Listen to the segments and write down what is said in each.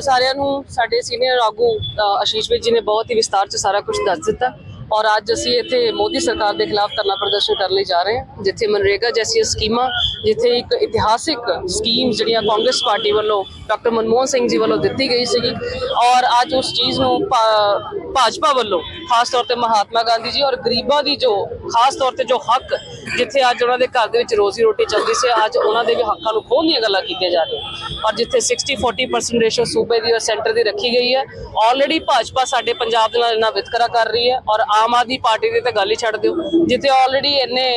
ਸਾਰਿਆਂ ਨੂੰ, ਸਾਡੇ ਸੀਨੀਅਰ ਆਗੂ ਆਸ਼ੀਸ਼ ਵੀਰ ਜੀ ਨੇ ਬਹੁਤ ਹੀ ਵਿਸਤਾਰ ਚ ਸਾਰਾ ਕੁਝ ਦੱਸ ਦਿੱਤਾ। ਔਰ ਅੱਜ ਅਸੀਂ ਇੱਥੇ ਮੋਦੀ ਸਰਕਾਰ ਦੇ ਖਿਲਾਫ ਧਰਨਾ ਪ੍ਰਦਰਸ਼ਨ ਕਰਨ ਲਈ ਜਾ ਰਹੇ ਹਾਂ, ਜਿੱਥੇ ਮਨਰੇਗਾ ਜੈਸੀਆਂ ਸਕੀਮਾਂ, ਜਿੱਥੇ ਇੱਕ ਇਤਿਹਾਸਿਕ ਸਕੀਮ ਜਿਹੜੀਆਂ ਕਾਂਗਰਸ ਪਾਰਟੀ ਵੱਲੋਂ ਡਾਕਟਰ ਮਨਮੋਹਨ ਸਿੰਘ ਜੀ ਵੱਲੋਂ ਦਿੱਤੀ ਗਈ ਸੀਗੀ। ਔਰ ਅੱਜ ਉਸ ਚੀਜ਼ ਨੂੰ ਭਾਜਪਾ ਵੱਲੋਂ, ਖਾਸ ਤੌਰ ਤੇ ਮਹਾਤਮਾ ਗਾਂਧੀ ਜੀ ਔਰ ਗਰੀਬਾਂ ਦੀ ਜੋ, ਖਾਸ ਤੌਰ ਤੇ ਜੋ ਹੱਕ ਜਿੱਥੇ ਅੱਜ ਉਹਨਾਂ ਦੇ ਘਰ ਦੇ ਵਿੱਚ ਰੋਜ਼ੀ ਰੋਟੀ ਚੱਲਦੀ ਸੀ, ਅੱਜ ਉਹਨਾਂ ਦੇ ਵੀ ਹੱਕਾਂ ਨੂੰ ਖੋਹਣ ਦੀਆਂ ਗੱਲਾਂ ਕੀਤੀਆਂ ਜਾ ਰਹੀਆਂ। ਔਰ ਜਿੱਥੇ 60 40% ਰੇਸ਼ੋ ਸੂਬੇ ਦੀ ਔਰ ਸੈਂਟਰ ਦੀ ਰੱਖੀ ਗਈ ਹੈ ਆਲਰੇਡੀ ਭਾਜਪਾ ਸਾਡੇ ਪੰਜਾਬ ਦੇ ਨਾਲ ਇੰਨਾ ਵਿਤਕਰਾ ਕਰ ਰਹੀ ਹੈ ਔਰ ਆਮ ਆਦਮੀ ਪਾਰਟੀ ਦੀ ਤਾਂ ਗੱਲ ਹੀ ਛੱਡ ਦਿਓ, ਜਿੱਥੇ ਆਲਰੇਡੀ ਇੰਨੇ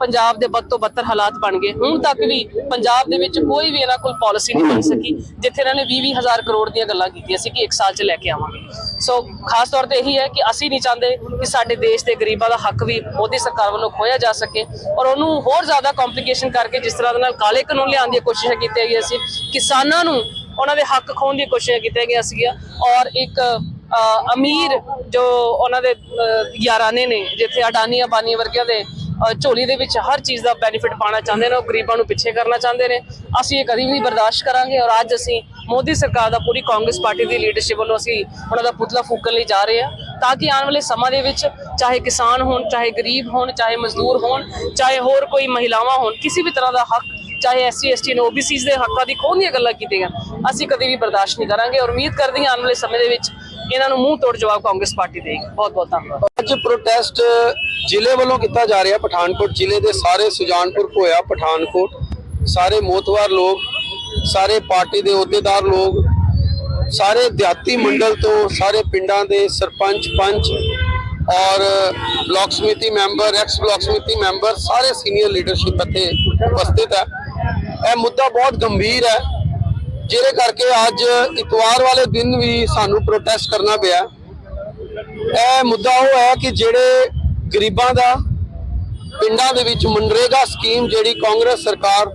ਪੰਜਾਬ ਦੇ ਬਦ ਤੋਂ ਬੱਤਰ ਹਾਲਾਤ ਬਣ ਗਏ। ਹੁਣ ਤੱਕ ਵੀ ਪੰਜਾਬ ਦੇ ਵਿੱਚ ਕੋਈ ਵੀ ਇਹਨਾਂ ਕੋਲ ਪਾਲਿਸੀ ਨਹੀਂ ਬਣ ਸਕੀ, ਜਿੱਥੇ ਇਹਨਾਂ ਨੇ 20 ਹਜ਼ਾਰ ਕਰੋੜ ਦੀਆਂ ਗੱਲਾਂ ਕੀਤੀਆਂ ਸੀ ਕਿ ਇੱਕ ਸਾਲ 'ਚ ਲੈ ਕੇ ਆਵਾਂਗੇ। ਸੋ ਖਾਸ ਤੌਰ ਤੇ ਇਹੀ ਹੈ ਕਿ ਅਸੀਂ ਨਹੀਂ ਚਾਹੁੰਦੇ ਕਿ ਸਾਡੇ ਦੇਸ਼ ਦੇ ਗਰੀਬਾਂ ਦਾ ਹੱਕ ਵੀ ਮੋਦੀ ਸਰਕਾਰ ਵੱਲੋਂ ਖੋਇਆ ਜਾ ਸਕੇ ਔਰ ਉਹਨੂੰ ਹੋਰ ਜ਼ਿਆਦਾ ਕੰਪਲਿਕੇਸ਼ਨ ਕਰਕੇ ਜਿਸ ਤਰ੍ਹਾਂ ਦੇ ਨਾਲ ਕਾਲੇ ਕਾਨੂੰਨ ਲਿਆਉਣ ਦੀਆਂ ਕੋਸ਼ਿਸ਼ਾਂ ਕੀਤੀਆਂ ਗਈਆਂ ਸੀ ਕਿਸਾਨਾਂ ਨੂੰ ਉਹਨਾਂ ਦੇ ਹੱਕ ਖੋਹਣ ਦੀਆਂ ਕੋਸ਼ਿਸ਼ਾਂ ਕੀਤੀਆਂ ਗਈਆਂ ਸੀਗੀਆਂ ਔਰ ਇੱਕ ਅਮੀਰ ਜੋ ਉਹਨਾਂ ਦੇ ਅ, ਯਾਰਾਨੇ ਨੇ ਜਿੱਥੇ ਅਡਾਨੀ ਅਬਾਨੀ ਵਰਗਿਆਂ ਦੇ ਝੋਲੀ ਦੇ ਵਿੱਚ ਹਰ ਚੀਜ਼ ਦਾ ਬੈਨੀਫਿਟ ਪਾਣਾ ਚਾਹੁੰਦੇ ਨੇ ਉਹ ਗਰੀਬਾਂ ਨੂੰ ਪਿੱਛੇ ਕਰਨਾ ਚਾਹੁੰਦੇ ਨੇ ਅਸੀਂ ਇਹ ਕਦੀ ਵੀ ਬਰਦਾਸ਼ਤ ਕਰਾਂਗੇ ਔਰ ਅੱਜ ਅਸੀਂ ਮੋਦੀ ਸਰਕਾਰ ਦਾ ਪੂਰੀ ਕਾਂਗਰਸ ਪਾਰਟੀ ਦੀ ਲੀਡਰਸ਼ਿਪ ਵੱਲੋਂ ਅਸੀਂ ਉਹਨਾਂ ਦਾ ਪੁਤਲਾ ਫੂਕਣ ਲਈ ਜਾ ਰਹੇ ਹਾਂ ਤਾਂ ਕਿ ਆਉਣ ਵਾਲੇ ਸਮਾਂ ਦੇ ਵਿੱਚ ਚਾਹੇ ਕਿਸਾਨ ਹੋਣ, ਚਾਹੇ ਗਰੀਬ ਹੋਣ, ਚਾਹੇ ਮਜ਼ਦੂਰ ਹੋਣ, ਚਾਹੇ ਹੋਰ ਕੋਈ ਮਹਿਲਾਵਾਂ ਹੋਣ, ਕਿਸੇ ਵੀ ਤਰ੍ਹਾਂ ਦਾ ਹੱਕ, ਚਾਹੇ ਐਸਸੀ, ਐਸਟੀ ਨੇ ਓਬੀਸੀਜ਼ ਦੇ ਹੱਕਾਂ ਦੀ ਖੋਹਣ ਦੀਆਂ ਗੱਲਾਂ ਕੀਤੀਆਂ, ਅਸੀਂ ਕਦੇ ਵੀ ਬਰਦਾਸ਼ਤ ਨਹੀਂ ਕਰਾਂਗੇ ਔਰ ਉਮੀਦ ਕਰਦੇ ਹਾਂ ਆਉਣ ਵਾਲੇ ਸਮੇਂ ਦੇ ਵਿੱਚ ਇਹਨਾਂ ਨੂੰ ਮੂੰਹ ਤੋੜ ਜਵਾਬ ਕਾਂਗਰਸ ਪਾਰਟੀ ਦੇਗੀ। ਬਹੁਤ ਬਹੁਤ ਧੰਨਵਾਦ। ਅੱਜ ਪ੍ਰੋਟੈਸਟ ਜ਼ਿਲ੍ਹੇ ਵੱਲੋਂ ਕੀਤਾ ਜਾ ਰਿਹਾ ਪਠਾਨਕੋਟ ਜ਼ਿਲ੍ਹੇ ਦੇ ਸਾਰੇ ਸੁਜਾਨਪੁਰ ਹੋਇਆ ਪਠਾਨਕੋਟ, ਸਾਰੇ ਮੋਤਵਾਰ ਲੋਕ ਸਾਰੇ ਪਾਰਟੀ ਦੇ ਅਹੁਦੇਦਾਰ ਲੋਕ, ਸਾਰੇ ਦਿਹਾਤੀ ਮੰਡਲ ਤੋਂ ਸਾਰੇ ਪਿੰਡਾਂ ਦੇ ਸਰਪੰਚ, ਪੰਚ ਔਰ block samiti member ex block samiti member ਸਾਰੇ ਸੀਨੀਅਰ ਲੀਡਰਸ਼ਿਪ ਇੱਥੇ ਉਪਸਥਿਤ ਹੈ। ਇਹ ਮੁੱਦਾ ਬਹੁਤ ਗੰਭੀਰ ਹੈ, ਜਿਹਦੇ ਕਰਕੇ ਅੱਜ ਇਤਵਾਰ ਵਾਲੇ ਦਿਨ ਵੀ ਸਾਨੂੰ ਪ੍ਰੋਟੈਸਟ ਕਰਨਾ ਪਿਆ। ਇਹ ਮੁੱਦਾ ਉਹ ਹੈ ਕਿ ਜਿਹੜੇ ਗਰੀਬਾਂ ਦਾ ਪਿੰਡਾਂ ਦੇ ਵਿੱਚ ਮਨਰੇਗਾ ਸਕੀਮ ਜਿਹੜੀ ਕਾਂਗਰਸ ਸਰਕਾਰ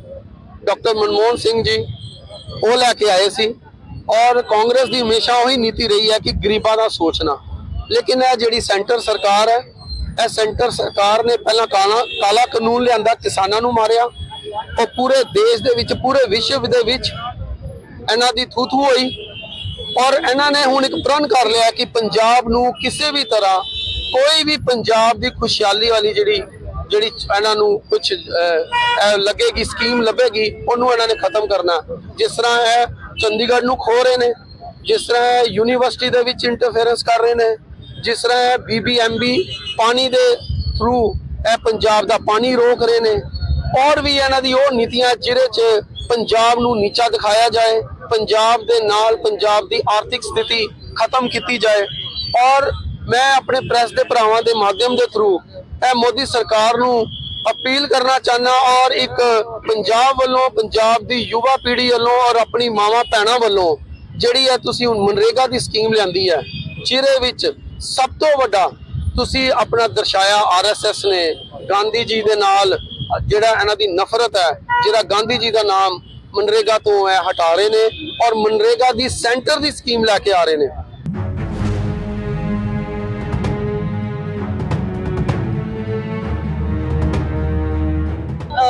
ਡਾਕਟਰ ਮਨਮੋਹਨ ਸਿੰਘ ਜੀ ਉਹ ਲੈ ਕੇ ਆਏ ਸੀ। ਔਰ ਕਾਂਗਰਸ ਦੀ ਹਮੇਸ਼ਾ ਉਹੀ ਨੀਤੀ ਰਹੀ ਹੈ ਕਿ ਗਰੀਬਾਂ ਦਾ ਸੋਚਣਾ। ਲੇਕਿਨ ਇਹ ਜਿਹੜੀ ਸੈਂਟਰ ਸਰਕਾਰ ਹੈ, ਇਹ ਸੈਂਟਰ ਸਰਕਾਰ ਨੇ ਪਹਿਲਾਂ ਕਾਲਾ ਕਾਲਾ ਕਾਨੂੰਨ ਲਿਆਂਦਾ, ਕਿਸਾਨਾਂ ਨੂੰ ਮਾਰਿਆ। ਉਹ ਪੂਰੇ ਦੇਸ਼ ਦੇ ਵਿੱਚ, ਪੂਰੇ ਵਿਸ਼ਵ ਦੇ ਵਿੱਚ ਇਹਨਾਂ ਦੀ ਥੂ ਥੂ ਹੋਈ। ਔਰ ਇਹਨਾਂ ਨੇ ਹੁਣ ਇੱਕ ਪ੍ਰਣ ਕਰ ਲਿਆ ਕਿ ਪੰਜਾਬ ਨੂੰ ਕਿਸੇ ਵੀ ਤਰ੍ਹਾਂ ਕੋਈ ਵੀ ਪੰਜਾਬ ਦੀ ਖੁਸ਼ਹਾਲੀ ਵਾਲੀ ਜਿਹੜੀ ਜਿਹੜੀ ਇਹਨਾਂ ਨੂੰ ਕੁਝ ਲੱਗੇਗੀ ਸਕੀਮ ਲੱਭੇਗੀ, ਉਹਨੂੰ ਇਹਨਾਂ ਨੇ ਖਤਮ ਕਰਨਾ। ਜਿਸ ਤਰ੍ਹਾਂ ਇਹ ਚੰਡੀਗੜ੍ਹ ਨੂੰ ਖੋ ਰਹੇ ਨੇ, ਜਿਸ ਤਰ੍ਹਾਂ ਇਹ ਯੂਨੀਵਰਸਿਟੀ ਦੇ ਵਿੱਚ ਇੰਟਰਫੇਰੈਂਸ ਕਰ ਰਹੇ ਨੇ, ਜਿਸ ਤਰ੍ਹਾਂ ਇਹ ਬੀਬੀਐਮਬੀ ਪਾਣੀ ਦੇ ਥਰੂ ਇਹ ਪੰਜਾਬ ਦਾ ਪਾਣੀ ਰੋਕ ਰਹੇ ਨੇ, ਔਰ ਵੀ ਇਹਨਾਂ ਦੀ ਉਹ ਨੀਤੀਆਂ ਜਿਹਦੇ 'ਚ ਪੰਜਾਬ ਨੂੰ ਨੀਚਾ ਦਿਖਾਇਆ ਜਾਏ, ਪੰਜਾਬ ਦੇ ਨਾਲ ਪੰਜਾਬ ਦੀ ਆਰਥਿਕ ਸਥਿਤੀ ਖਤਮ ਕੀਤੀ ਜਾਏ। ਔਰ ਮੈਂ ਆਪਣੇ ਪ੍ਰੈਸ ਦੇ ਭਰਾਵਾਂ ਦੇ ਮਾਧਿਅਮ ਦੇ ਥਰੂ ਇਹ ਮੋਦੀ ਸਰਕਾਰ ਨੂੰ ਅਪੀਲ ਕਰਨਾ ਚਾਹਨਾ ਔਰ ਇੱਕ ਪੰਜਾਬ ਵੱਲੋਂ, ਪੰਜਾਬ ਦੀ ਯੁਵਾ ਪੀੜ੍ਹੀ ਵੱਲੋਂ ਔਰ ਆਪਣੀ ਮਾਵਾਂ ਭੈਣਾਂ ਵੱਲੋਂ ਜਿਹੜੀ ਹੈ ਤੁਸੀਂ ਹੁਣ ਮਨਰੇਗਾ ਦੀ ਸਕੀਮ ਲਿਆਂਦੀ ਹੈ, ਜਿਹਦੇ ਵਿੱਚ ਸਭ ਤੋਂ ਵੱਡਾ ਤੁਸੀਂ ਆਪਣਾ ਦਰਸਾਇਆ ਆਰਐਸਐਸ ਨੇ, ਗਾਂਧੀ ਜੀ ਦੇ ਨਾਲ ਜਿਹੜਾ ਇਹਨਾਂ ਦੀ ਨਫ਼ਰਤ ਹੈ, ਜਿਹੜਾ ਗਾਂਧੀ ਜੀ ਦਾ ਨਾਮ ਮਨਰੇਗਾ ਤੋਂ ਹੈ ਹਟਾ ਰਹੇ ਨੇ ਔਰ ਮਨਰੇਗਾ ਦੀ ਸੈਂਟਰ ਦੀ ਸਕੀਮ ਲੈ ਕੇ ਆ ਰਹੇ ਨੇ।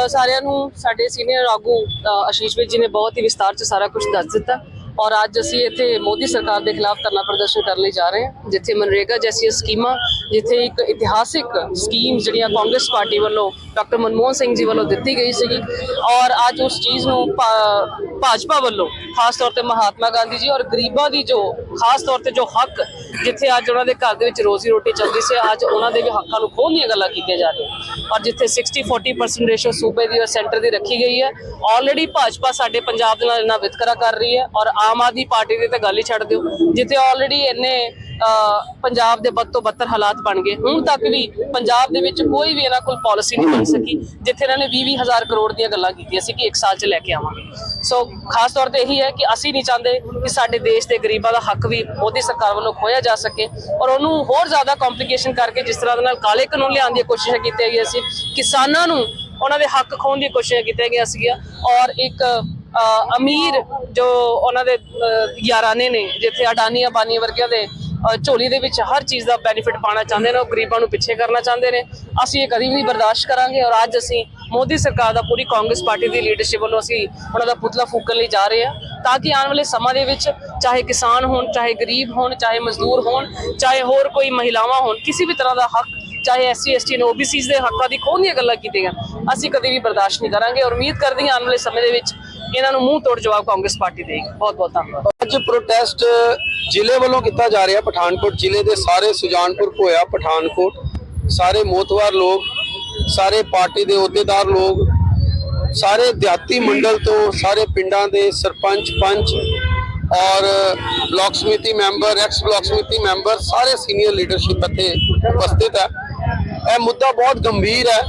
ਸਾਰਿਆਂ ਨੂੰ ਸਾਡੇ ਸੀਨੀਅਰ ਆਗੂ ਅ, ਆਸ਼ੀਸ਼ ਵੀਰ ਜੀ ਨੇ ਬਹੁਤ ਹੀ ਵਿਸਤਾਰ ਚ ਸਾਰਾ ਕੁਝ ਦੱਸ ਦਿੱਤਾ। ਔਰ ਅੱਜ ਅਸੀਂ ਇੱਥੇ ਮੋਦੀ ਸਰਕਾਰ ਦੇ ਖਿਲਾਫ ਧਰਨਾ ਪ੍ਰਦਰਸ਼ਨ ਕਰਨ ਲਈ ਜਾ ਰਹੇ ਹਾਂ ਜਿੱਥੇ ਮਨਰੇਗਾ ਜੈਸੀਆਂ ਸਕੀਮਾਂ ਜਿੱਥੇ ਇੱਕ ਇਤਿਹਾਸਿਕ ਸਕੀਮ ਜਿਹੜੀਆਂ ਕਾਂਗਰਸ ਪਾਰਟੀ ਵੱਲੋਂ ਡਾਕਟਰ ਮਨਮੋਹਨ ਸਿੰਘ ਜੀ ਵੱਲੋਂ ਦਿੱਤੀ ਗਈ ਸੀਗੀ ਔਰ ਅੱਜ ਉਸ ਚੀਜ਼ ਨੂੰ ਭਾ- ਭਾਜਪਾ ਵੱਲੋਂ ਖਾਸ ਤੌਰ ਤੇ ਮਹਾਤਮਾ ਗਾਂਧੀ ਜੀ ਔਰ ਗਰੀਬਾਂ ਦੀ ਜੋ ਖਾਸ ਤੌਰ ਤੇ ਜੋ ਹੱਕ ਜਿੱਥੇ ਅੱਜ ਉਹਨਾਂ ਦੇ ਘਰ ਦੇ ਵਿੱਚ ਰੋਜ਼ੀ ਰੋਟੀ ਚੱਲਦੀ ਸੀ, ਅੱਜ ਉਹਨਾਂ ਦੇ ਵੀ ਹੱਕਾਂ ਨੂੰ ਖੋਹਣ ਦੀਆਂ ਗੱਲਾਂ ਕੀਤੀਆਂ ਜਾ ਰਹੀਆਂ। ਔਰ ਜਿੱਥੇ 60 40% ਰੇਸ਼ੋ ਸੂਬੇ ਦੀ ਔਰ ਸੈਂਟਰ ਦੀ ਰੱਖੀ ਗਈ ਹੈ ਆਲਰੇਡੀ ਭਾਜਪਾ ਸਾਡੇ ਪੰਜਾਬ ਦੇ ਨਾਲ ਇਹਨਾਂ ਵਿਤਕਰਾ ਕਰ ਰਹੀ ਹੈ ਔਰ ਆਮ ਆਦਮੀ ਪਾਰਟੀ ਦੀ ਤਾਂ ਗੱਲ ਹੀ ਛੱਡ ਦਿਓ, ਜਿੱਥੇ ਆਲਰੇਡੀ ਇੰਨੇ ਪੰਜਾਬ ਦੇ ਬਦ ਤੋਂ ਬੱਤਰ ਹਾਲਾਤ ਬਣ ਗਏ। ਹੁਣ ਤੱਕ ਵੀ ਪੰਜਾਬ ਦੇ ਵਿੱਚ ਕੋਈ ਵੀ ਇਹਨਾਂ ਕੋਲ ਪਾਲਿਸੀ ਨਹੀਂ ਬਣ ਸਕੀ ਜਿੱਥੇ ਇਹਨਾਂ ਨੇ 20 ਕਰੋੜ ਦੀਆਂ ਗੱਲਾਂ ਕੀਤੀਆਂ ਸੀ ਕਿ ਇੱਕ ਸਾਲ 'ਚ ਲੈ ਕੇ ਆਵਾਂਗੇ। ਸੋ ਖਾਸ ਤੌਰ ਤੇ ਇਹੀ ਹੈ ਕਿ ਅਸੀਂ ਨਹੀਂ ਚਾਹੁੰਦੇ ਕਿ ਸਾਡੇ ਦੇਸ਼ ਦੇ ਗਰੀਬਾਂ ਦਾ ਹੱਕ ਵੀ ਮੋਦੀ ਸਰਕਾਰ ਵੱਲੋਂ ਖੋਇਆ ਜਾ ਸਕੇ ਔਰ ਉਹਨੂੰ ਹੋਰ ਜ਼ਿਆਦਾ ਕੰਪਲਿਕੇਸ਼ਨ ਕਰਕੇ ਜਿਸ ਤਰ੍ਹਾਂ ਦੇ ਨਾਲ ਕਾਲੇ ਕਾਨੂੰਨ ਲਿਆਉਣ ਦੀਆਂ ਕੋਸ਼ਿਸ਼ਾਂ ਕੀਤੀਆਂ ਗਈਆਂ ਸੀ ਕਿਸਾਨਾਂ ਨੂੰ ਉਹਨਾਂ ਦੇ ਹੱਕ ਖੋਹਣ ਦੀਆਂ ਕੋਸ਼ਿਸ਼ਾਂ ਕੀਤੀਆਂ ਗਈਆਂ ਸੀਗੀਆਂ ਔਰ ਇੱਕ ਅਮੀਰ ਜੋ ਉਹਨਾਂ ਦੇ ਅ, ਯਾਰਾਨੇ ਨੇ ਜਿੱਥੇ ਅਡਾਨੀ ਅਬਾਨੀ ਵਰਗਿਆਂ ਦੇ ਝੋਲੀ ਦੇ ਵਿੱਚ ਹਰ ਚੀਜ਼ ਦਾ ਬੈਨੀਫਿਟ ਪਾਣਾ ਚਾਹੁੰਦੇ ਨੇ, ਉਹ ਗਰੀਬਾਂ ਨੂੰ ਪਿੱਛੇ ਕਰਨਾ ਚਾਹੁੰਦੇ ਨੇ। ਅਸੀਂ ਇਹ ਕਦੀ ਵੀ ਨਹੀਂ ਬਰਦਾਸ਼ਤ ਕਰਾਂਗੇ ਔਰ ਅੱਜ ਅਸੀਂ ਮੋਦੀ ਸਰਕਾਰ ਦਾ ਪੂਰੀ ਕਾਂਗਰਸ ਪਾਰਟੀ ਦੀ ਲੀਡਰਸ਼ਿਪ ਵੱਲੋਂ ਅਸੀਂ ਉਹਨਾਂ ਦਾ ਪੁਤਲਾ ਫੂਕਣ ਲਈ ਜਾ ਰਹੇ ਹਾਂ, ਤਾਂ ਕਿ ਆਉਣ ਵਾਲੇ ਸਮਾਂ ਦੇ ਵਿੱਚ ਚਾਹੇ ਕਿਸਾਨ ਹੋਣ, ਚਾਹੇ ਗਰੀਬ ਹੋਣ, ਚਾਹੇ ਮਜ਼ਦੂਰ ਹੋਣ, ਚਾਹੇ ਹੋਰ ਕੋਈ ਮਹਿਲਾਵਾਂ ਹੋਣ, ਕਿਸੇ ਵੀ ਤਰ੍ਹਾਂ ਦਾ ਹੱਕ, ਚਾਹੇ ਐਸਸੀ ਐਸਟੀ ਐਂਡ ਓਬੀਸੀਜ਼ ਦੇ ਹੱਕਾਂ ਦੀ ਖੋਹ ਦੀਆਂ ਗੱਲਾਂ ਕੀਤੀਆਂ, ਅਸੀਂ ਕਦੇ ਵੀ ਬਰਦਾਸ਼ਤ ਨਹੀਂ ਕਰਾਂਗੇ ਔਰ ਉਮੀਦ ਕਰਦੇ ਹਾਂ ਆਉਣ ਵਾਲੇ ਸਮੇਂ ਦੇ ਵਿੱਚ ਇਹਨਾਂ ਨੂੰ ਮੂੰਹ ਤੋੜ ਜਵਾਬ ਕਾਂਗਰਸ ਪਾਰਟੀ ਦੇਗੀ। ਬਹੁਤ ਬਹੁਤ ਧੰਨਵਾਦ। ਅੱਜ ਪ੍ਰੋਟੈਸਟ ਜ਼ਿਲ੍ਹੇ ਵੱਲੋਂ ਕੀਤਾ ਜਾ ਰਿਹਾ ਪਠਾਨਕੋਟ ਜ਼ਿਲ੍ਹੇ ਦੇ ਸਾਰੇ ਸੁਜਾਨਪੁਰ ਭੋਇਆ ਪਠਾਨਕੋਟ। ਸਾਰੇ ਮੋਤਵਾਰ ਲੋਕ, ਸਾਰੇ ਪਾਰਟੀ ਦੇ ਅਹੁਦੇਦਾਰ ਲੋਕ, ਸਾਰੇ ਦਿਹਾਤੀ ਮੰਡਲ ਤੋਂ, ਸਾਰੇ ਪਿੰਡਾਂ ਦੇ ਸਰਪੰਚ, ਪੰਚ ਔਰ block samiti member ex block samiti member, ਸਾਰੇ ਸੀਨੀਅਰ ਲੀਡਰਸ਼ਿਪ ਇੱਥੇ ਉਪਸਥਿਤ ਹੈ। ਇਹ ਮੁੱਦਾ ਬਹੁਤ ਗੰਭੀਰ ਹੈ।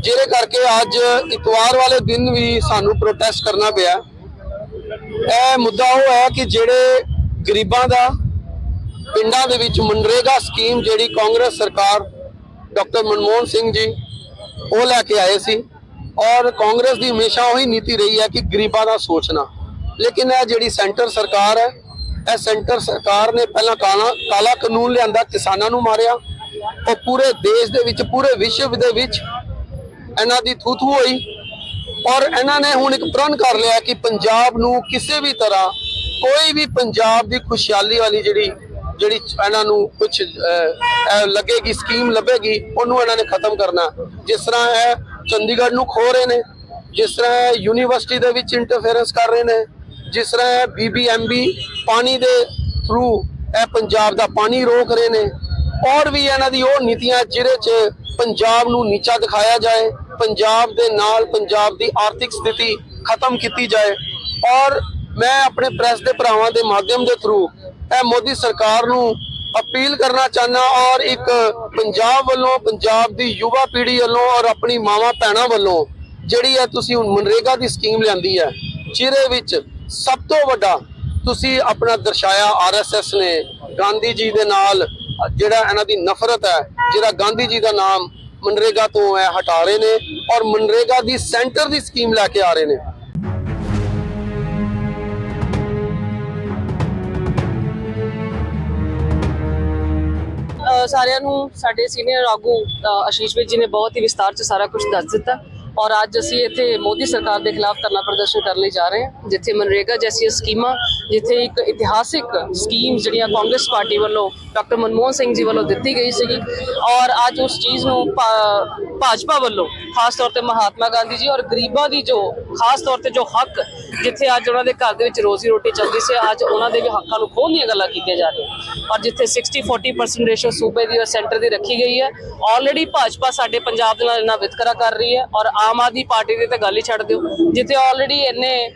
ਜਿਹਦੇ ਕਰਕੇ ਅੱਜ ਇਤਵਾਰ ਵਾਲੇ ਦਿਨ ਵੀ ਸਾਨੂੰ ਪ੍ਰੋਟੈਸਟ ਕਰਨਾ ਪਿਆ। ਇਹ ਮੁੱਦਾ ਉਹ ਹੈ ਕਿ ਜਿਹੜੇ ਗਰੀਬਾਂ ਦਾ ਪਿੰਡਾਂ ਦੇ ਵਿੱਚ ਮਨਰੇਗਾ ਸਕੀਮ ਜਿਹੜੀ ਕਾਂਗਰਸ ਸਰਕਾਰ ਡਾਕਟਰ ਮਨਮੋਹਨ ਸਿੰਘ ਜੀ, ਉਹ ਲੈ ਕੇ ਆਏ ਸੀ। ਔਰ ਕਾਂਗਰਸ ਦੀ ਹਮੇਸ਼ਾ ਉਹੀ ਨੀਤੀ ਰਹੀ ਹੈ ਕਿ ਗਰੀਬਾਂ ਦਾ ਸੋਚਣਾ। ਲੇਕਿਨ ਇਹ ਜਿਹੜੀ ਸੈਂਟਰ ਸਰਕਾਰ ਹੈ, ਇਹ ਸੈਂਟਰ ਸਰਕਾਰ ਨੇ ਪਹਿਲਾਂ ਕਾਲਾ ਕਾਲਾ ਕਾਨੂੰਨ ਲਿਆਂਦਾ, ਕਿਸਾਨਾਂ ਨੂੰ ਮਾਰਿਆ। ਉਹ ਪੂਰੇ ਦੇਸ਼ ਦੇ ਵਿੱਚ, ਪੂਰੇ ਵਿਸ਼ਵ ਦੇ ਵਿੱਚ ਇਹਨਾਂ ਦੀ ਥੂ ਥੂ ਹੋਈ। ਔਰ ਇਹਨਾਂ ਨੇ ਹੁਣ ਇੱਕ ਪ੍ਰਣ ਕਰ ਲਿਆ ਕਿ ਪੰਜਾਬ ਨੂੰ ਕਿਸੇ ਵੀ ਤਰ੍ਹਾਂ ਕੋਈ ਵੀ ਪੰਜਾਬ ਦੀ ਖੁਸ਼ਹਾਲੀ ਵਾਲੀ ਜਿਹੜੀ ਜਿਹੜੀ ਇਹਨਾਂ ਨੂੰ ਕੁਝ ਲੱਗੇਗੀ ਸਕੀਮ ਲੱਭੇਗੀ, ਉਹਨੂੰ ਇਹਨਾਂ ਨੇ ਖਤਮ ਕਰਨਾ। ਜਿਸ ਤਰ੍ਹਾਂ ਇਹ ਚੰਡੀਗੜ੍ਹ ਨੂੰ ਖੋ ਰਹੇ ਨੇ, ਜਿਸ ਤਰ੍ਹਾਂ ਇਹ ਯੂਨੀਵਰਸਿਟੀ ਦੇ ਵਿੱਚ ਇੰਟਰਫੇਰੈਂਸ ਕਰ ਰਹੇ ਨੇ, ਜਿਸ ਤਰ੍ਹਾਂ ਇਹ ਬੀਬੀਐਮਬੀ ਪਾਣੀ ਦੇ ਥਰੂ ਇਹ ਪੰਜਾਬ ਦਾ ਪਾਣੀ ਰੋਕ ਰਹੇ ਨੇ। ਔਰ ਵੀ ਇਹਨਾਂ ਦੀ ਉਹ ਨੀਤੀਆਂ ਜਿਹਦੇ 'ਚ ਪੰਜਾਬ ਨੂੰ ਨੀਚਾ ਦਿਖਾਇਆ ਜਾਏ ਪੰਜਾਬ ਦੇ ਨਾਲ ਪੰਜਾਬ ਦੀ ਆਰਥਿਕ ਸਥਿਤੀ ਖਤਮ ਕੀਤੀ ਜਾਏ। ਔਰ ਮੈਂ ਆਪਣੇ ਪ੍ਰੈਸ ਦੇ ਭਰਾਵਾਂ ਦੇ ਮਾਧਿਅਮ ਦੇ ਥਰੂ ਇਹ ਮੋਦੀ ਸਰਕਾਰ ਨੂੰ ਅਪੀਲ ਕਰਨਾ ਚਾਹਨਾ ਔਰ ਇੱਕ ਪੰਜਾਬ ਵੱਲੋਂ, ਪੰਜਾਬ ਦੀ ਯੁਵਾ ਪੀੜ੍ਹੀ ਵੱਲੋਂ ਔਰ ਆਪਣੀ ਮਾਵਾਂ ਭੈਣਾਂ ਵੱਲੋਂ ਜਿਹੜੀ ਹੈ ਤੁਸੀਂ ਹੁਣ ਮਨਰੇਗਾ ਦੀ ਸਕੀਮ ਲਿਆਂਦੀ ਹੈ, ਜਿਹਦੇ ਵਿੱਚ ਸਭ ਤੋਂ ਵੱਡਾ ਤੁਸੀਂ ਆਪਣਾ ਦਰਸਾਇਆ ਆਰਐਸਐਸ ਨੇ, ਗਾਂਧੀ ਜੀ ਦੇ ਨਾਲ ਜਿਹੜਾ ਇਹਨਾਂ ਦੀ ਨਫ਼ਰਤ ਹੈ, ਜਿਹੜਾ ਗਾਂਧੀ ਜੀ ਦਾ ਨਾਮ ਮਨਰੇਗਾ ਤੋਂ ਹੈ ਹਟਾ ਰਹੇ ਨੇ ਔਰ ਮਨਰੇਗਾ ਦੀ ਸੈਂਟਰ ਦੀ ਸਕੀਮ ਲੈ ਕੇ ਆ ਰਹੇ ਨੇ। ਸਾਰਿਆਂ ਨੂੰ ਸਾਡੇ ਸੀਨੀਅਰ ਆਗੂ ਅ, ਆਸ਼ੀਸ਼ ਵਿਜ ਜੀ ਨੇ ਬਹੁਤ ਹੀ ਵਿਸਤਾਰ ਚ ਸਾਰਾ ਕੁਝ ਦੱਸ ਦਿੱਤਾ ਔਰ ਅੱਜ ਅਸੀਂ ਇੱਥੇ ਮੋਦੀ ਸਰਕਾਰ ਦੇ ਖਿਲਾਫ ਧਰਨਾ ਪ੍ਰਦਰਸ਼ਨ ਕਰਨ ਲਈ ਜਾ ਰਹੇ ਹਾਂ ਜਿੱਥੇ ਮਨਰੇਗਾ ਜੈਸੀਆਂ ਸਕੀਮਾਂ ਜਿੱਥੇ ਇੱਕ ਇਤਿਹਾਸਿਕ ਸਕੀਮ ਜਿਹੜੀਆਂ ਕਾਂਗਰਸ ਪਾਰਟੀ ਵੱਲੋਂ ਡਾਕਟਰ ਮਨਮੋਹਨ ਸਿੰਘ ਜੀ ਵੱਲੋਂ ਦਿੱਤੀ ਗਈ ਸੀਗੀ। ਔਰ ਅੱਜ ਉਸ ਚੀਜ਼ ਨੂੰ ਭਾ- ਭਾਜਪਾ ਵੱਲੋਂ ਖਾਸ ਤੌਰ ਤੇ ਮਹਾਤਮਾ ਗਾਂਧੀ ਜੀ ਔਰ ਗਰੀਬਾਂ ਦੀ ਜੋ, ਖਾਸ ਤੌਰ ਤੇ ਜੋ ਹੱਕ ਜਿੱਥੇ ਅੱਜ ਉਹਨਾਂ ਦੇ ਘਰ ਦੇ ਵਿੱਚ ਰੋਜ਼ੀ ਰੋਟੀ ਚੱਲਦੀ ਸੀ, ਅੱਜ ਉਹਨਾਂ ਦੇ ਵੀ ਹੱਕਾਂ ਨੂੰ ਖੋਹਣ ਦੀਆਂ ਗੱਲਾਂ ਕੀਤੀਆਂ ਜਾ ਰਹੀਆਂ। ਔਰ ਜਿੱਥੇ 60 40% ਰੇਸ਼ੋ ਸੂਬੇ ਦੀ ਔਰ ਸੈਂਟਰ ਦੀ ਰੱਖੀ ਗਈ ਹੈ। ਆਲਰੇਡੀ ਭਾਜਪਾ ਸਾਡੇ ਪੰਜਾਬ ਦੇ ਨਾਲ ਇੰਨਾ ਵਿਤਕਰਾ ਕਰ ਰਹੀ ਹੈ ਔਰ ਆਮ ਆਦਮੀ ਪਾਰਟੀ ਦੀ ਤਾਂ ਗੱਲ ਹੀ ਛੱਡ ਦਿਓ। ਜਿੱਥੇ ਆਲਰੇਡੀ ਇੰਨੇ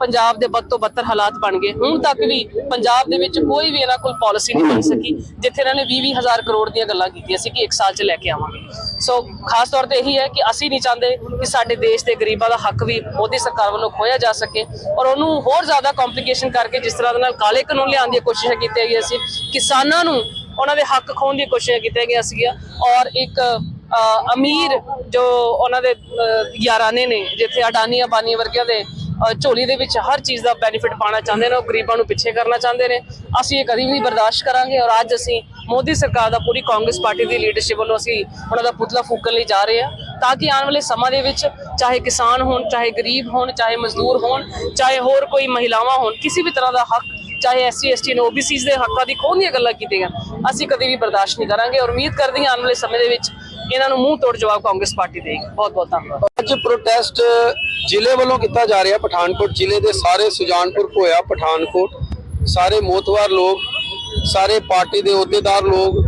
ਪੰਜਾਬ ਦੇ ਬਦ ਤੋਂ ਬੱਤਰ ਹਾਲਾਤ ਬਣ ਗਏ। ਹੁਣ ਤੱਕ ਵੀ ਪੰਜਾਬ ਦੇ ਵਿੱਚ ਕੋਈ ਵੀ ਇਹਨਾਂ ਕੋਲ ਪਾਲਿਸੀ ਨਹੀਂ ਬਣ ਸਕੀ ਜਿੱਥੇ ਇਹਨਾਂ ਨੇ 20 ਹਜ਼ਾਰ ਕਰੋੜ ਦੀਆਂ ਗੱਲਾਂ ਕੀਤੀਆਂ ਸੀ ਕਿ ਇੱਕ ਸਾਲ 'ਚ ਲੈ ਕੇ ਆਵਾਂਗੇ। ਸੋ ਖਾਸ ਤੌਰ ਤੇ ਇਹੀ ਹੈ ਕਿ ਅਸੀਂ ਨਹੀਂ ਚਾਹੁੰਦੇ ਕਿ ਸਾਡੇ ਦੇਸ਼ ਦੇ ਗਰੀਬਾਂ ਦਾ ਹੱਕ ਵੀ ਮੋਦੀ ਸਰਕਾਰ ਵੱਲੋਂ ਖੋਇਆ ਜਾ ਸਕੇ ਔਰ ਉਹਨੂੰ ਹੋਰ ਜ਼ਿਆਦਾ ਕੰਪਲਿਕੇਸ਼ਨ ਕਰਕੇ ਜਿਸ ਤਰ੍ਹਾਂ ਦੇ ਨਾਲ ਕਾਲੇ ਕਾਨੂੰਨ ਲਿਆਉਣ ਦੀਆਂ ਕੋਸ਼ਿਸ਼ਾਂ ਕੀਤੀਆਂ ਗਈਆਂ ਸੀ ਕਿਸਾਨਾਂ ਨੂੰ ਉਹਨਾਂ ਦੇ ਹੱਕ ਖੋਹਣ ਦੀਆਂ ਕੋਸ਼ਿਸ਼ਾਂ ਕੀਤੀਆਂ ਗਈਆਂ ਸੀਗੀਆਂ ਔਰ ਇੱਕ ਅਮੀਰ ਜੋ ਉਹਨਾਂ ਦੇ ਅ, ਯਾਰਾਨੇ ਨੇ ਜਿੱਥੇ ਅਡਾਨੀ ਅਬਾਨੀ ਵਰਗਿਆਂ ਦੇ ਝੋਲੀ ਦੇ ਵਿੱਚ ਹਰ ਚੀਜ਼ ਦਾ ਬੈਨੀਫਿਟ ਪਾਣਾ ਚਾਹੁੰਦੇ ਨੇ, ਉਹ ਗਰੀਬਾਂ ਨੂੰ ਪਿੱਛੇ ਕਰਨਾ ਚਾਹੁੰਦੇ ਨੇ। ਅਸੀਂ ਇਹ ਕਦੀ ਵੀ ਨਹੀਂ ਬਰਦਾਸ਼ਤ ਕਰਾਂਗੇ ਔਰ ਅੱਜ ਅਸੀਂ ਮੋਦੀ ਸਰਕਾਰ ਦਾ ਪੂਰੀ ਕਾਂਗਰਸ ਪਾਰਟੀ ਦੀ ਲੀਡਰਸ਼ਿਪ ਵੱਲੋਂ ਅਸੀਂ ਉਹਨਾਂ ਦਾ ਪੁਤਲਾ ਫੂਕਣ ਲਈ ਜਾ ਰਹੇ ਹਾਂ ਤਾਂ ਕਿ ਆਉਣ ਵਾਲੇ ਸਮਾਂ ਦੇ ਵਿੱਚ ਚਾਹੇ ਕਿਸਾਨ ਹੋਣ, ਚਾਹੇ ਗਰੀਬ ਹੋਣ, ਚਾਹੇ ਮਜ਼ਦੂਰ ਹੋਣ, ਚਾਹੇ ਹੋਰ ਕੋਈ ਮਹਿਲਾਵਾਂ ਹੋਣ, ਕਿਸੇ ਵੀ ਤਰ੍ਹਾਂ ਦਾ ਹੱਕ, ਚਾਹੇ ਐਸਸੀ, ਐਸਟੀ ਐਂਡ ਓਬੀਸੀਜ਼ ਦੇ ਹੱਕਾਂ ਦੀ ਖੋਹ ਦੀਆਂ ਗੱਲਾਂ ਕੀਤੀਆਂ, ਅਸੀਂ ਕਦੇ ਵੀ ਬਰਦਾਸ਼ਤ ਨਹੀਂ ਕਰਾਂਗੇ। ਔਰ ਉਮੀਦ ਕਰਦੇ ਹਾਂ ਆਉਣ ਵਾਲੇ ਸਮੇਂ ਦੇ ਵਿੱਚ ਇਹਨਾਂ ਨੂੰ ਮੂੰਹ ਤੋੜ ਜਵਾਬ ਕਾਂਗਰਸ ਪਾਰਟੀ ਦੇਗੀ। ਬਹੁਤ ਬਹੁਤ ਧੰਨਵਾਦ। ਅੱਜ ਪ੍ਰੋਟੈਸਟ ਜ਼ਿਲ੍ਹੇ ਵੱਲੋਂ ਕੀਤਾ ਜਾ ਰਿਹਾ ਪਠਾਨਕੋਟ ਜ਼ਿਲ੍ਹੇ ਦੇ ਸਾਰੇ ਸੁਜਾਨਪੁਰ ਭੋਇਆ ਪਠਾਨਕੋਟ। ਸਾਰੇ ਮੋਤਵਾਰ ਲੋਕ, ਸਾਰੇ ਪਾਰਟੀ ਦੇ ਅਹੁਦੇਦਾਰ ਲੋਕ,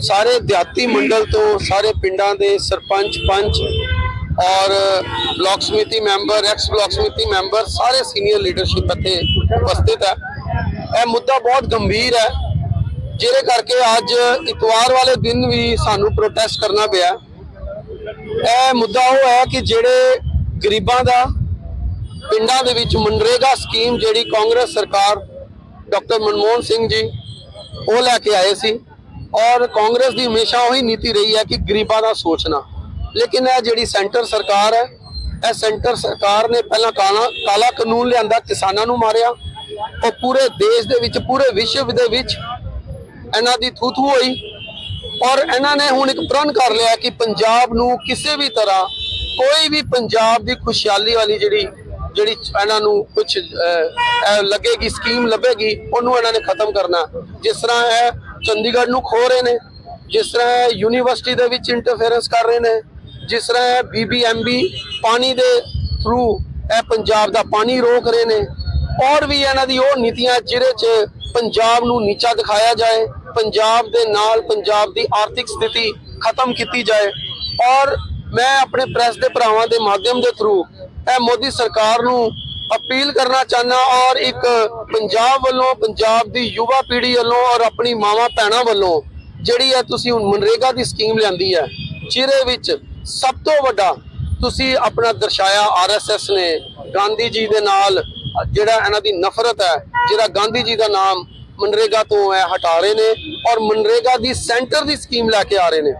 ਸਾਰੇ ਦਿਹਾਤੀ ਮੰਡਲ ਤੋਂ, ਸਾਰੇ ਪਿੰਡਾਂ ਦੇ ਸਰਪੰਚ, ਪੰਚ ਔਰ block samiti member ex block samiti member, ਸਾਰੇ ਸੀਨੀਅਰ ਲੀਡਰਸ਼ਿਪ ਇੱਥੇ ਉਪਸਥਿਤ ਹੈ। ਇਹ ਮੁੱਦਾ ਬਹੁਤ ਗੰਭੀਰ ਹੈ। ਜਿਹਦੇ ਕਰਕੇ ਅੱਜ ਇਤਵਾਰ ਵਾਲੇ ਦਿਨ ਵੀ ਸਾਨੂੰ ਪ੍ਰੋਟੈਸਟ ਕਰਨਾ ਪਿਆ। ਇਹ ਮੁੱਦਾ ਉਹ ਹੈ ਕਿ ਜਿਹੜੇ ਗਰੀਬਾਂ ਦਾ ਪਿੰਡਾਂ ਦੇ ਵਿੱਚ ਮਨਰੇਗਾ ਸਕੀਮ ਜਿਹੜੀ ਕਾਂਗਰਸ ਸਰਕਾਰ ਡਾਕਟਰ ਮਨਮੋਹਨ ਸਿੰਘ ਜੀ, ਉਹ ਲੈ ਕੇ ਆਏ ਸੀ। ਔਰ ਕਾਂਗਰਸ ਦੀ ਹਮੇਸ਼ਾ ਉਹੀ ਨੀਤੀ ਰਹੀ ਹੈ ਕਿ ਗਰੀਬਾਂ ਦਾ ਸੋਚਣਾ। ਲੇਕਿਨ ਇਹ ਜਿਹੜੀ ਸੈਂਟਰ ਸਰਕਾਰ ਹੈ, ਇਹ ਸੈਂਟਰ ਸਰਕਾਰ ਨੇ ਪਹਿਲਾਂ ਕਾਲਾ ਕਾਲਾ ਕਾਨੂੰਨ ਲਿਆਂਦਾ, ਕਿਸਾਨਾਂ ਨੂੰ ਮਾਰਿਆ। ਉਹ ਪੂਰੇ ਦੇਸ਼ ਦੇ ਵਿੱਚ, ਪੂਰੇ ਵਿਸ਼ਵ ਦੇ ਵਿੱਚ ਇਹਨਾਂ ਦੀ ਥੂ ਥੂ ਹੋਈ ਔਰ ਇਹਨਾਂ ਨੇ ਹੁਣ ਇੱਕ ਪ੍ਰਣ ਕਰ ਲਿਆ ਕਿ ਪੰਜਾਬ ਨੂੰ ਕਿਸੇ ਵੀ ਤਰ੍ਹਾਂ ਕੋਈ ਵੀ ਪੰਜਾਬ ਦੀ ਖੁਸ਼ਹਾਲੀ ਵਾਲੀ ਜਿਹੜੀ ਜਿਹੜੀ ਇਹਨਾਂ ਨੂੰ ਕੁਝ ਲੱਗੇਗੀ ਸਕੀਮ ਲੱਭੇਗੀ, ਉਹਨੂੰ ਇਹਨਾਂ ਨੇ ਖਤਮ ਕਰਨਾ। ਜਿਸ ਤਰ੍ਹਾਂ ਇਹ ਚੰਡੀਗੜ੍ਹ ਨੂੰ ਖੋ ਰਹੇ ਨੇ, ਜਿਸ ਤਰ੍ਹਾਂ ਇਹ ਯੂਨੀਵਰਸਿਟੀ ਦੇ ਵਿੱਚ ਇੰਟਰਫੇਰੈਂਸ ਕਰ ਰਹੇ ਨੇ, ਜਿਸ ਤਰ੍ਹਾਂ ਇਹ ਬੀਬੀਐਮਬੀ ਪਾਣੀ ਦੇ ਥਰੂ ਇਹ ਪੰਜਾਬ ਦਾ ਪਾਣੀ ਰੋਕ ਰਹੇ ਨੇ ਔਰ ਵੀ ਇਹਨਾਂ ਦੀ ਉਹ ਨੀਤੀਆਂ ਜਿਹਦੇ 'ਚ ਪੰਜਾਬ ਨੂੰ ਨੀਚਾ ਦਿਖਾਇਆ ਜਾਏ, ਪੰਜਾਬ ਦੇ ਨਾਲ ਪੰਜਾਬ ਦੀ ਆਰਥਿਕ ਸਥਿਤੀ ਖਤਮ ਕੀਤੀ ਜਾਏ। ਔਰ ਮੈਂ ਆਪਣੇ ਪ੍ਰੈਸ ਦੇ ਭਰਾਵਾਂ ਦੇ ਮਾਧਿਅਮ ਦੇ ਥਰੂ ਇਹ ਮੋਦੀ ਸਰਕਾਰ ਨੂੰ ਅਪੀਲ ਕਰਨਾ ਚਾਹਨਾ ਔਰ ਇੱਕ ਪੰਜਾਬ ਵੱਲੋਂ, ਪੰਜਾਬ ਦੀ ਯੁਵਾ ਪੀੜ੍ਹੀ ਵੱਲੋਂ ਔਰ ਆਪਣੀ ਮਾਵਾਂ ਭੈਣਾਂ ਵੱਲੋਂ ਜਿਹੜੀ ਹੈ ਤੁਸੀਂ ਹੁਣ ਮਨਰੇਗਾ ਦੀ ਸਕੀਮ ਲਿਆਂਦੀ ਹੈ, ਜਿਹਦੇ ਵਿੱਚ ਸਭ ਤੋਂ ਵੱਡਾ ਤੁਸੀਂ ਆਪਣਾ ਦਰਸਾਇਆ ਆਰਐਸਐਸ ਨੇ, ਗਾਂਧੀ ਜੀ ਦੇ ਨਾਲ ਜਿਹੜਾ ਇਹਨਾਂ ਦੀ ਨਫ਼ਰਤ ਹੈ, ਜਿਹੜਾ ਗਾਂਧੀ ਜੀ ਦਾ ਨਾਮ ਮਨਰੇਗਾ ਤੋਂ ਹੈ ਹਟਾ ਰਹੇ ਨੇ ਔਰ ਮਨਰੇਗਾ ਦੀ ਸੈਂਟਰ ਦੀ ਸਕੀਮ ਲੈ ਕੇ ਆ ਰਹੇ ਨੇ।